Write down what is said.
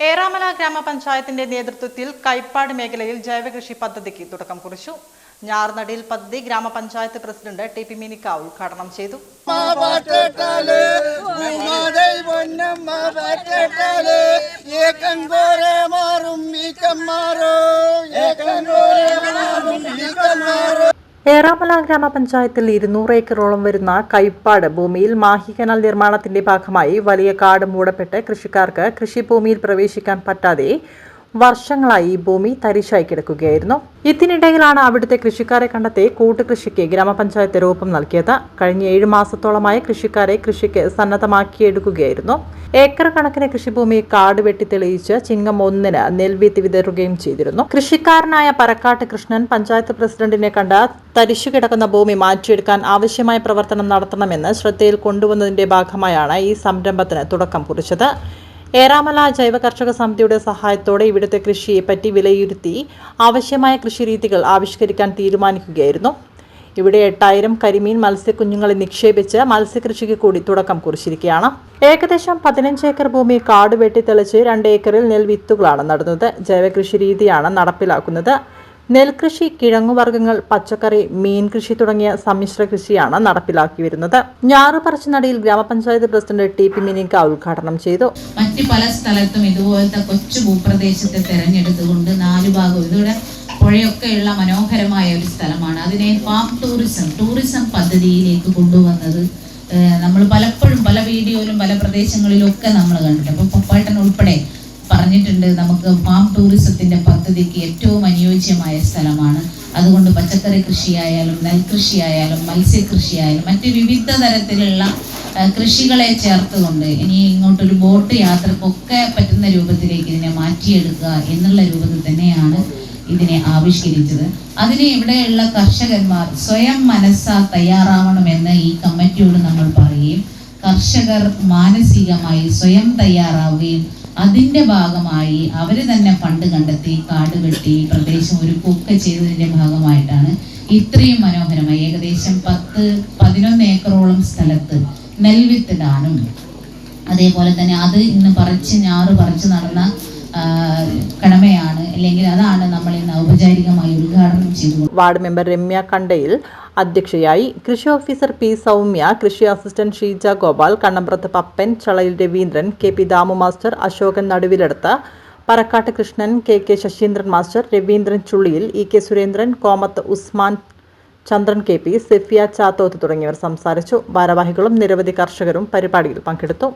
ഏറാമല ഗ്രാമപഞ്ചായത്തിന്റെ നേതൃത്വത്തിൽ കൈപ്പാട് മേഖലയിൽ ജൈവകൃഷി പദ്ധതിക്ക് തുടക്കം കുറിച്ചു. ഞാർനടിയിൽ പദ്ധതി ഗ്രാമപഞ്ചായത്ത് പ്രസിഡന്റ് ടി പി മിനിക്ക ഉദ്ഘാടനം ചെയ്തു. പാട്ടിട്ടാൽ ഏറാമല ഗ്രാമപഞ്ചായത്തിൽ ഇരുന്നൂറ് ഏക്കറോളം വരുന്ന കൈപ്പാട് ഭൂമിയിൽ മാഹി കനാൽ നിർമ്മാണത്തിന്റെ ഭാഗമായി വലിയ കാട് മൂടപ്പെട്ട് കൃഷിക്കാർക്ക് കൃഷിഭൂമിയിൽ പ്രവേശിക്കാൻ പറ്റാതെ വർഷങ്ങളായി ഈ ഭൂമി തരിശായി കിടക്കുകയായിരുന്നു. ഇതിനിടയിലാണ് അവിടുത്തെ കൃഷിക്കാരെ കണ്ടെത്തി കൂട്ടുകൃഷിക്ക് ഗ്രാമപഞ്ചായത്ത് രൂപം നൽകിയത്. കഴിഞ്ഞ ഏഴ് മാസത്തോളമായി കൃഷിക്കാരെ കൃഷിക്ക് സന്നദ്ധമാക്കിയെടുക്കുകയായിരുന്നു. ഏക്കർ കണക്കിന് കൃഷിഭൂമി കാട് വെട്ടി തെളിയിച്ച് ചിങ്ങം ഒന്നിന് നെൽവിത്ത് വിതറുകയും ചെയ്തിരുന്നു. കൃഷിക്കാരനായ പരക്കാട്ട് കൃഷ്ണൻ പഞ്ചായത്ത് പ്രസിഡന്റിനെ കണ്ട തരിശു കിടക്കുന്ന ഭൂമി മാറ്റിയെടുക്കാൻ ആവശ്യമായ പ്രവർത്തനം നടത്തണമെന്ന് ശ്രദ്ധയിൽ കൊണ്ടുവന്നതിന്റെ ഭാഗമായാണ് ഈ സംരംഭത്തിന് തുടക്കം കുറിച്ചത്. ഏറാമല ജൈവ കർഷക സമിതിയുടെ സഹായത്തോടെ ഇവിടുത്തെ കൃഷിയെ പറ്റി വിലയിരുത്തി ആവശ്യമായ കൃഷിരീതികൾ ആവിഷ്കരിക്കാൻ തീരുമാനിക്കുകയായിരുന്നു. ഇവിടെ എട്ടായിരം കരിമീൻ മത്സ്യക്കുഞ്ഞുങ്ങളെ നിക്ഷേപിച്ച് മത്സ്യകൃഷിക്ക് കൂടി തുടക്കം കുറിച്ചിരിക്കുകയാണ്. ഏകദേശം പതിനഞ്ച് ഏക്കർ ഭൂമി കാട് വെട്ടിത്തെളിച്ച് രണ്ട് ഏക്കറിൽ നെൽവിത്തുകളാണ് നടുന്നത്. ജൈവകൃഷി രീതിയാണ് നടപ്പിലാക്കുന്നത്. നെൽകൃഷി കിഴങ്ങുവർഗങ്ങൾ പച്ചക്കറി മീൻ കൃഷി തുടങ്ങിയ സമ്മിശ്ര കൃഷിയാണ് നടപ്പിലാക്കി വരുന്നത്. ഞാറുപറച്ചിനടിയിൽ ഗ്രാമപഞ്ചായത്ത് പ്രസിഡന്റ് ടി പി മിനിക്ക ഉദ്ഘാടനം ചെയ്തു. മറ്റ് പല സ്ഥലത്തും ഇതുപോലത്തെ കൊച്ചു ഭൂപ്രദേശത്തെ തെരഞ്ഞെടുത്തുകൊണ്ട് നാല് ഭാഗം ഇതിവിടെ പുഴയൊക്കെയുള്ള മനോഹരമായ ഒരു സ്ഥലമാണ്. അതിനെ ഫാം ടൂറിസം ടൂറിസം പദ്ധതിയിലേക്ക് കൊണ്ടുവന്നത് നമ്മൾ പലപ്പോഴും പല വീഡിയോയിലും പല പ്രദേശങ്ങളിലും ഒക്കെ നമ്മൾ കണ്ടിട്ടുണ്ട്. അപ്പോൾ പപ്പാട്ടൻ ഉൾപ്പെടെ പറഞ്ഞിട്ടുണ്ട്. നമുക്ക് ഫാം ടൂറിസത്തിന്റെ പദ്ധതിക്ക് ഏറ്റവും അനുയോജ്യമായ സ്ഥലമാണ്. അതുകൊണ്ട് പച്ചക്കറി കൃഷിയായാലും നെൽകൃഷിയായാലും മത്സ്യകൃഷിയായാലും മറ്റ് വിവിധ തരത്തിലുള്ള കൃഷികളെ ചേർത്തുകൊണ്ട് ഇനി ഇങ്ങോട്ടൊരു ബോട്ട് യാത്രക്കൊക്കെ പറ്റുന്ന രൂപത്തിലേക്ക് ഇതിനെ മാറ്റിയെടുക്കുക എന്നുള്ള രൂപത്തിൽ തന്നെയാണ് ഇതിനെ ആവിഷ്കരിച്ചത്. അതിന് ഇവിടെയുള്ള കർഷകന്മാർ സ്വയം മനസ്സാ തയ്യാറാവണമെന്ന് ഈ കമ്മിറ്റിയോട് നമ്മൾ പറയുകയും കർഷകർ മാനസികമായി സ്വയം തയ്യാറാവുകയും അതിന്റെ ഭാഗമായി അവർ തന്നെ ഫണ്ട് കണ്ടെത്തി കാട് വെട്ടി പ്രദേശം ഒരുക്കുകയൊക്കെ ചെയ്തതിന്റെ ഭാഗമായിട്ടാണ് ഇത്രയും മനോഹരമായി ഏകദേശം പത്ത് പതിനൊന്ന് ഏക്കറോളം സ്ഥലത്ത് നെൽവിത്തിടാനും അതേപോലെ തന്നെ അത് ഇന്ന് പറിച്ച് ഞാറ് പറിച്ച് നടന്ന കടമയാണ് അല്ലെങ്കിൽ അതാണ് നമ്മൾ ഇന്ന് ഔപചാരികമായി ഉദ്ഘാടനം വാർഡ് മെമ്പർ രമ്യ കണ്ടയിൽ അധ്യക്ഷയായി കൃഷി ഓഫീസർ പി സൗമ്യ കൃഷി assistant Sheeja Gopal Kannambrath Pappan Chalayil Raveendran K P Damu master Ashokan Naduviledath Parakkat Krishnan K K Sasheendran master Raveendran Chulliyil E K Surendran Komath Usman Chandran K P Sefiya Chathoth തുടങ്ങിയവർ സംസാരിച്ചു. ഭാരവാഹികളും നിരവധി കർഷകരും പരിപാടിയിൽ പങ്കെടുത്തു.